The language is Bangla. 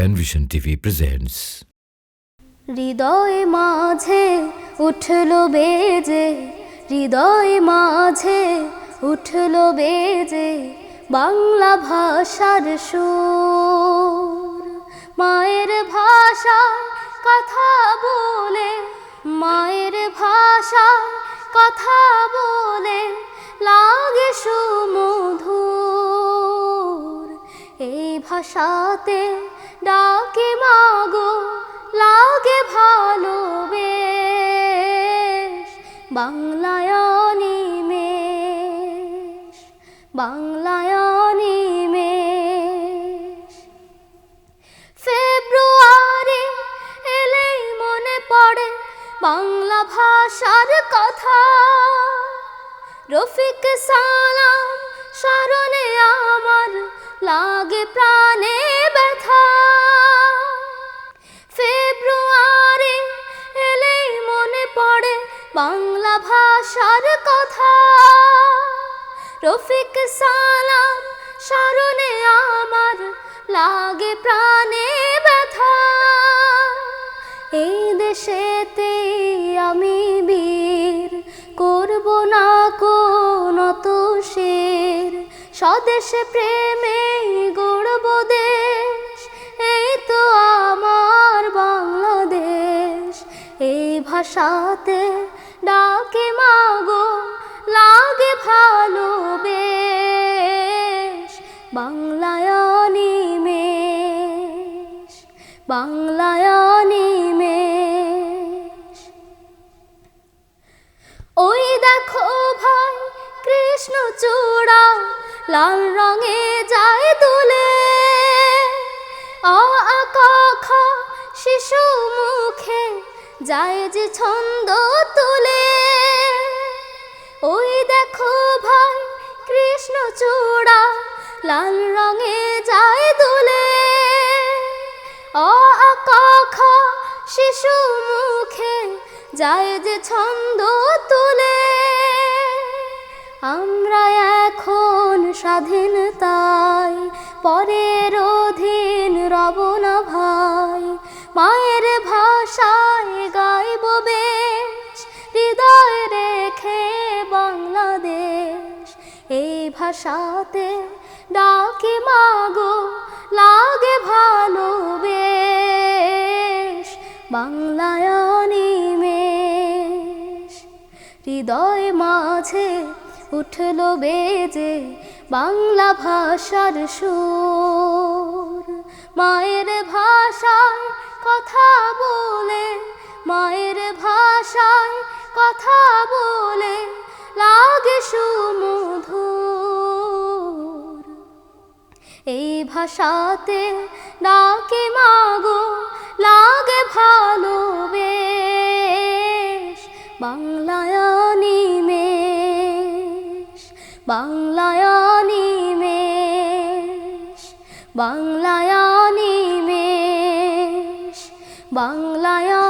Penvision TV presents হৃদয় মাঝে উঠল বেজে, হৃদয় মাঝে উঠল বেজে, বাংলা ভাষার সুর। মায়ের ভাষায় কথা বলে, মায়ের ভাষায় কথা বলে, লাগে সুমধুর। এই ভাষাতে ডাকে মাগো, লাগে ভালো বেশ বাংলায় নিমেষ বাংলায় নিমেষ ফেব্রুয়ারি এলেই মনে পড়ে বাংলা ভাষার কথা। রফিক সালাম স্মরণে আমার লাগে প্রাণে। বাংলা ভাষার কথা। রফিক সালাম স্মরণে আমার লাগে প্রাণে ব্যথা। এই দেশেতে আমি বীর, করব না কোন শের স্বদেশে প্রেমে গড়ব দেশ, এই তো আমার বাংলাদেশ। এই ভাষাতে ডাকে মাগো, লাগে ভালো বেশ বাংলায় নিমেষ বাংলায় নিমেষ ওই দেখো ভাই, কৃষ্ণ চূড়া, লাল রঙে যায় তুলে শিশু মুখে যায় যে ছন্দ তুলে লাল যায় দুলে অ আকা শিশু মুখে যায় যে ছন্দ তুলে। আমরা এখন স্বাধীন তাই পরের অধীন রব না ভাই। মায়ের ভাষাতে ডাকে, মাগো, লাগে ভালো বেশ বাংলায় হৃদয় মাঝে উঠল বেজে বাংলা ভাষার সুর। মায়ের ভাষায় কথা বলে, মায়ের ভাষায় কথা বলে, লাগে সুমধুর ভাষাতে ডাকে মাগো লাগে ভালো বেশ বাংলায় নিমেষ বাংলায় নিমেষ বাংলায় নিমেষ বাংলায়